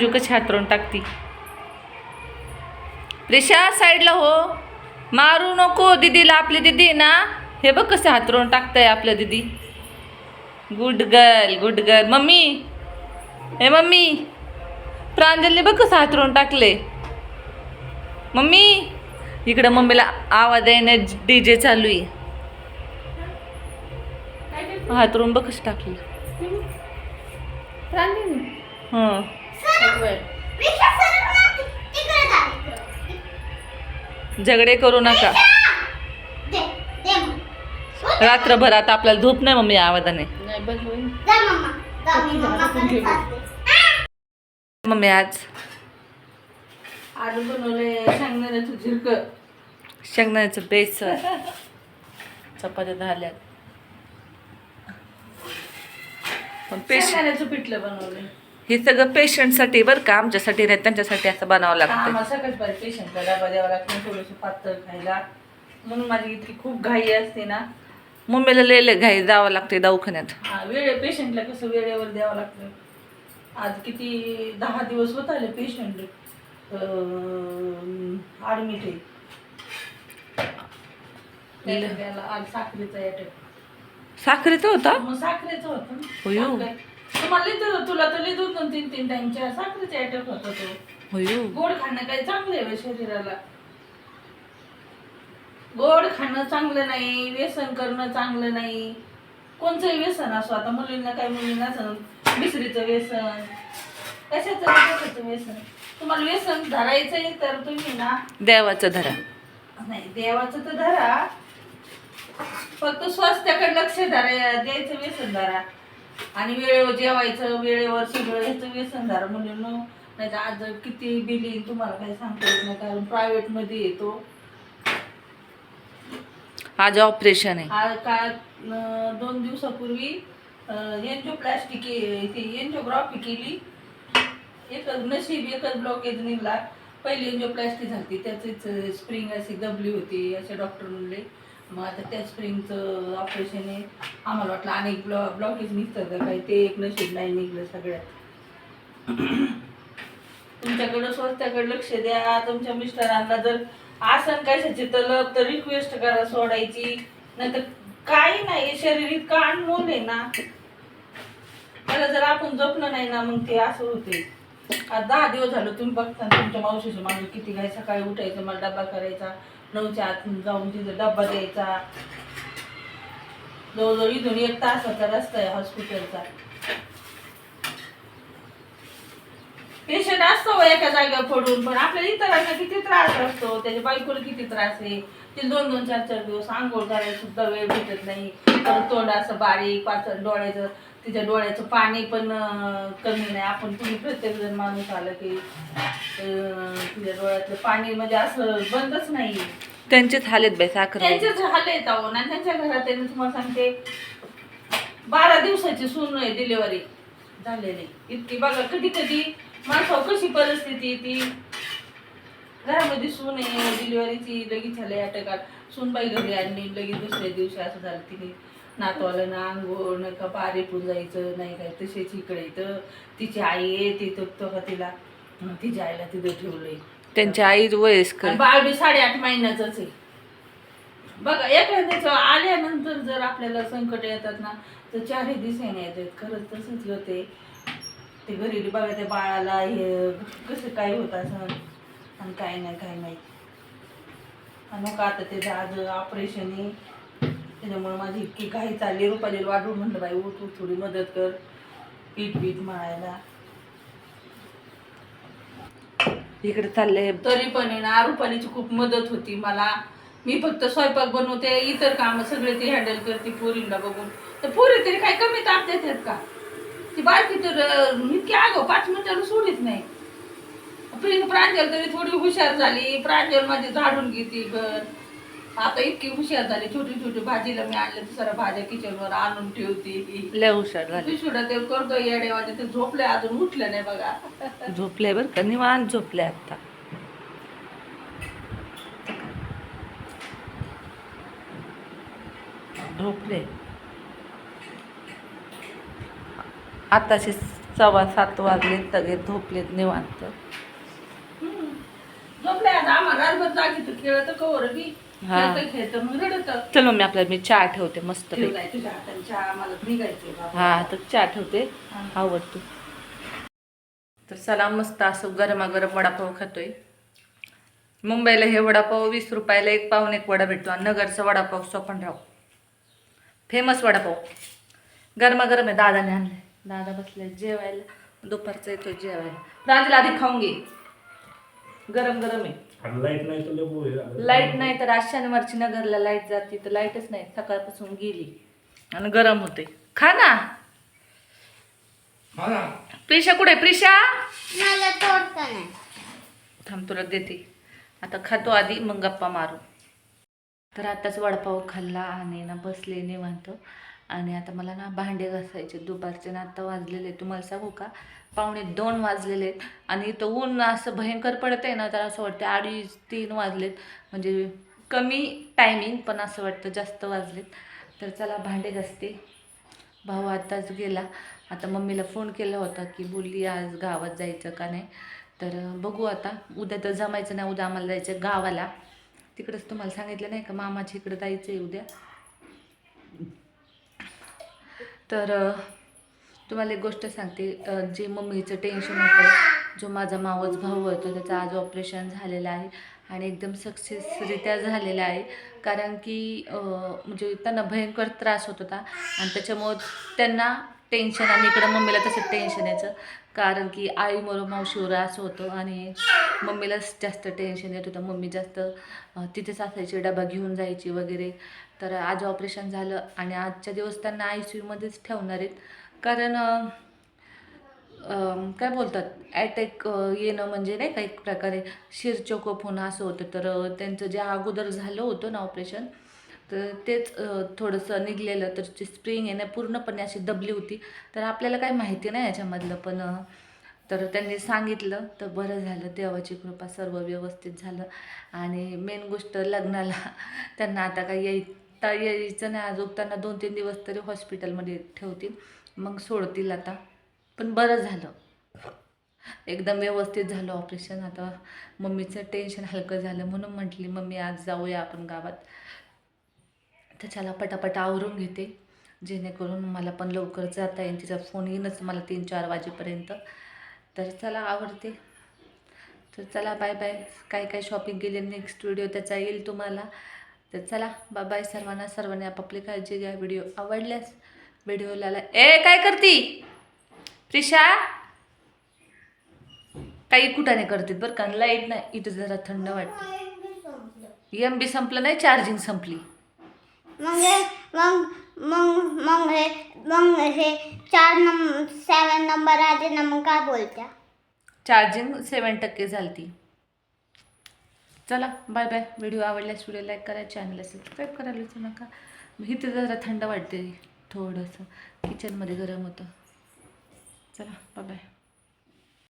जो कशी हातरून टाकती. रेषा साईडला हो. मारू नको दीदीला आपली दीदी ना. हे बघ कसं हातरून टाकताय आपलं दीदी. Good girl good girl mummy. हे मम्मी. प्रांजलने बघ कसं हातरून टाकले. मम्मी. इकडं मम्मीला आवाज आहे ना डी जे चालू आहे. हातरून बघ कसं टाकलं. हं. झगडे करू नका. रात्रभर आता आपल्याला झोप नाही मम्मी आवाजाने. मम्मी आज आलू बनवले शेंगदाण्याचं झिरक शेंगदाण्याचं बेस चपात्या झाल्या पण शेंगदाण्याचं पिठलं बनवले हे सगळं पेशंटसाठी बरं का? आमच्यासाठी नाही त्यांच्यासाठी असं बनावं लागतं सकाळच पाहिजे पेशंटला डबा द्यावा लागतो थोडंसं पातळ खायला. म्हणून माझी इतकी खूप घाई असते ना. मम्मीला लय घाई जावं लागते दवाखान्यात. हा वेळ पेशंटला कसं वेळेवर द्यावं लागतं? आज किती दहा दिवस होत आले पेशंट ॲडमिट आहे. त्याला आज साखरेचा अटॅक साखरेचं होता? मग साखरेचं होतं ना. होयो. साखरे. तुम्हाला तर- तुला तर लई दोन दोन तीन तीन टाइमच्या साखरेचा अटॅक होता. तो होयो गोड खाणं काही चांगलं आहे बा शरीराला? गोड खाणं चांगलं नाही व्यसन करणं चांगलं नाही. कोणचंही व्यसन असो आता मुलींना काही मुलींना असं मिसरीचं व्यसन. कशाचं कशाचं व्यसन? तुम्हाला व्यसन धरायचंय तर तुम्ही ना देवाचं धरा. नाही देवाचं तर धरा. फक्त स्वास्थ्याकडे लक्ष धरा द्यायचं व्यसन धरा. आणि वेळेवर जेवायचं वेळेवर सगळं ह्याचं व्यसन धरा मुलींनो. नाही तर आज किती बिलिंग तुम्हाला काही सांगता येत नाही कारण प्रायव्हेटमध्ये येतो. आज ऑपरेशन आहे. का अं, दोन दिवसापूर्वी एन्जिओप्लास्टिक एन्जिओग्राफी केली. एक नशीब एकच ब्लॉकेज निघला. पहिली एन्जिओप्लास्टिक झाली त्याचीच स्प्रिंग अशी दबली होती असे डॉक्टर म्हणले. मग आता त्या स्प्रिंगचं ऑपरेशन आहे. आम्हाला वाटलं अनेक ब्लॉ ब्लॉकेज निघतात का? काही ते एक नशीब नाही निघलं सगळ्यात. तुमच्याकडं स्वस्त्याकडे लक्ष द्या. तुमच्या मिस्टरांना जर आसन कशाची तलब तर रिक्वेस्ट करा सोडायची. नाहीतर काही नाही शरीर इतकं अनमोल आहे ना. त्याला जर आपण जपलं नाही ना मग ते असं होते. आज दहा दिवस झालं तुम्ही बघता तुमच्या मावशीचं माणूस किती काय सकाळी उठायचं मला डबा करायचा. नऊच्या आत जाऊन तिथं डबा द्यायचा. जवळजवळ इथून एक तासाचा रस्ता आहे हॉस्पिटलचा पेशंट असतो एका जागेवर पडून पण आपल्याला इतरांना किती त्रास असतो. त्याच्या बायकोला किती त्रास आहे? ते दोन दोन चार चार दिवस आंघोळ करायला सुद्धा वेळ भेटत नाही. परत तोंड असं बारीक पातळ डोळ्याचं तिच्या डोळ्याचं पाणी पण कमी नाही. आपण तुम्ही प्रत्येक जण माणूस आलं की तिच्या डोळ्यातलं पाणी म्हणजे असं बंदच नाही. त्यांचेच हालेत बाई साखर. त्यांचे झाले आहेत अहो. ना त्यांच्या घरात त्यांनी तुम्हाला सांगते बारा दिवसाची सून आहे डिलिव्हरी झालेली. इतकी बघा कधी कधी माणसावर कशी परिस्थिती ती घरामध्ये सून आहे डिलिव्हरीची लगेच झाले अटकात सूनबाई घरी आणली लगेच दुसऱ्या दिवशी असं झालं तिने नातवाला ना आंघोळ नका पारे जायचं नाही काय तसेच इकडे तर तिची आई आहे ती तो तो का तिला तिच्या आईला तिथं ठेवलंय. त्यांच्या आई वयस्कर. बाळ बी साडेआठ महिन्याच आहे. बघा एखाद्याचं आल्यानंतर जर आपल्याला संकट येतात ना तर चारही दिवसाने येतात. खरंच तसंच होते. ते घरी बघा त्या बाळाला हे कसं काय होत असं? आणि काय नाही काय नाही. आणि मग आता त्याचं आज ऑपरेशन आहे त्याच्यामुळे माझी इतकी काही चालली. रुपाली वाढून म्हणलं बाई उठ उठ थोडी मदत कर. पीठ पीठ मळायला. इकडे चालले तरी पण आहे ना रुपालीची खूप मदत होती मला. मी फक्त स्वयंपाक बनवते इतर काम सगळे ती हँडल करते पोरींना बघून. तर पोरी तरी काय कमी ताप देतात का? ती बारकी तर इतकी आगो पाच मिनिटाला सोडीत नाही. प्रांजल तरी थोडी हुशार झाली प्रांजल माझी झाडून घेते घर. आता इतकी हुशार झाली छोटी छोटी भाजीला मी आणले दुसऱ्या भाज्या किचनवर आणून ठेवते. लय हुशार झाले. पिशुडा ते करतो येडेवाटे ते झोपले अजून उठले नाही बघा. झोपले बरं का निवांत झोपले आता. झोपले. आताशी सव्वा सात वाजले तगे झोपलेत निवांत. झोपले आता आम्हाला जागी तू खेळत कवर बी. हा. खेळत खेळत मग रडत. चल मम्मी आपल्याला मी चहा ठेवते मस्त ठेवलाय तुझ्या हाताने चहा मला. हा तर चहा ठेवते. आवडतो तर चला मस्त असं गरमागरम वडापाव खातोय. मुंबईला हे वडापाव वीस रुपयाला एक पाऊन एक वडा भेटतो आणि नगरचा वडापाव सोपनराव फेमस वडापाव. गरमागरम आहे दादाने आणले दादा बसले जेवायला. दुपारचा येतो जेवायला. दादाला आधी खाऊन घे. गरम गरम आहे लाइट नाही तर. लाइट नाही तर आज शनिवारची नगरला लाइट जाते तर लाईटच नाही. सकाळपासून गेली. आणि गरम होते. खा ना. प्रिशा कुठे प्रिशा? मला तोडता नाही. थांब तुला देते. आता खातो आधी मग गप्पा मारू. तर आताच वडापाव खाल्ला आणि ना बसले निवांत. आणि आता मला ना भांडे घासायचे दुपारचे. ना आता वाजलेले तुम्हाला सांगू का? पावणे दोन वाजलेले आहेत. आणि इथं ऊन असं भयंकर पडत आहे ना तर असं वाटतं अडीच तीन वाजलेत. म्हणजे कमी टायमिंग पण असं वाटतं जास्त वाजलेत. तर चला भांडे घासते. भाऊ आताच गेला. आता मम्मीला फोन केला होता की बोलली आज गावात जायचं का नाही? तर बघू आता. उद्या तर जमायचं नाही. उद्या आम्हाला जायचं आहे गावाला. तिकडंच तुम्हाला सांगितलं नाही का मामाच्या इकडं जायचं आहे उद्या. तर तुम्हाला एक गोष्ट सांगते जे मम्मीचं टेन्शन होतं जो माझा मावस भाऊ होतो त्याचं आज ऑपरेशन झालेलं आहे आणि एकदम सक्सेसरित्या झालेलं आहे. कारण की म्हणजे त्यांना भयंकर त्रास होत होता आणि त्याच्यामुळं त्यांना टेन्शन आणि इकडं मम्मीला तसं टेन्शन यायचं. कारण की आईमुळं मावशीवर असं होतं आणि मम्मीलाच जास्त टेन्शन येत होतं. मम्मी जास्त तिथेच असायची डबा घेऊन जायची वगैरे. तर आज ऑपरेशन झालं आणि आजच्या दिवस त्यांना आय सी यूमध्येच ठेवणार आहेत. कारण काय बोलतात? ॲटॅक येणं म्हणजे नाही का एक प्रकारे शिरचोकोप होणं असं होतं. तर त्यांचं जे अगोदर झालं होतं ना ऑपरेशन तर तेच थोडंसं निघलेलं. तर ती स्प्रिंग आहे ना पूर्णपणे अशी दबली होती. तर आपल्याला काही माहिती नाही याच्यामधलं पण तर त्यांनी सांगितलं. तर बरं झालं देवाची कृपा सर्व व्यवस्थित झालं. आणि मेन गोष्ट लग्नाला त्यांना आता काही यायता यायचं नाही. अजून त्यांना दोन तीन दिवस तरी हॉस्पिटलमध्ये ठेवतील. मग सोडतील आता. पण बरं झालं. एकदम व्यवस्थित झालं ऑपरेशन आता मम्मीचं टेन्शन हलकं झालं म्हणून म्हटली मम्मी आज जाऊया आपण गावात. तर चला पटापट आवरून घेते. जेणेकरून मला पण लवकर जाता येईल. तिचा फोन येईनच मला तीन चार वाजेपर्यंत. तर चला आवडते तर चला बाय बाय काय काय शॉपिंग केली? नेक्स्ट व्हिडिओ त्याचा येईल तुम्हाला. तर चला बाय बाय सर्वांना. सर्वांनी आपापली काळजी घ्या. व्हिडिओ आवडल्यास व्हिडिओला ए काय करती? प्रिशा? काही कुठाने करते बरं का? लाइट नाही. इथं जरा थंड वाटते. एम बी संपलं. नाही? चार्जिंग संपली. मग हे मग मग मग हे मग हे चार नंब सेवन नंबर आले ना मग काय बोलत्या. चार्जिंग सेवन टक्के झालती. चला बाय बाय व्हिडिओ आवडल्यास व्हिडिओ लाईक करा चॅनलला सबस्क्राईब करायला विसरू नका. इथं जरा थंड वाटते थोडंसं. किचनमध्ये गरम होतं. चला बाय बाय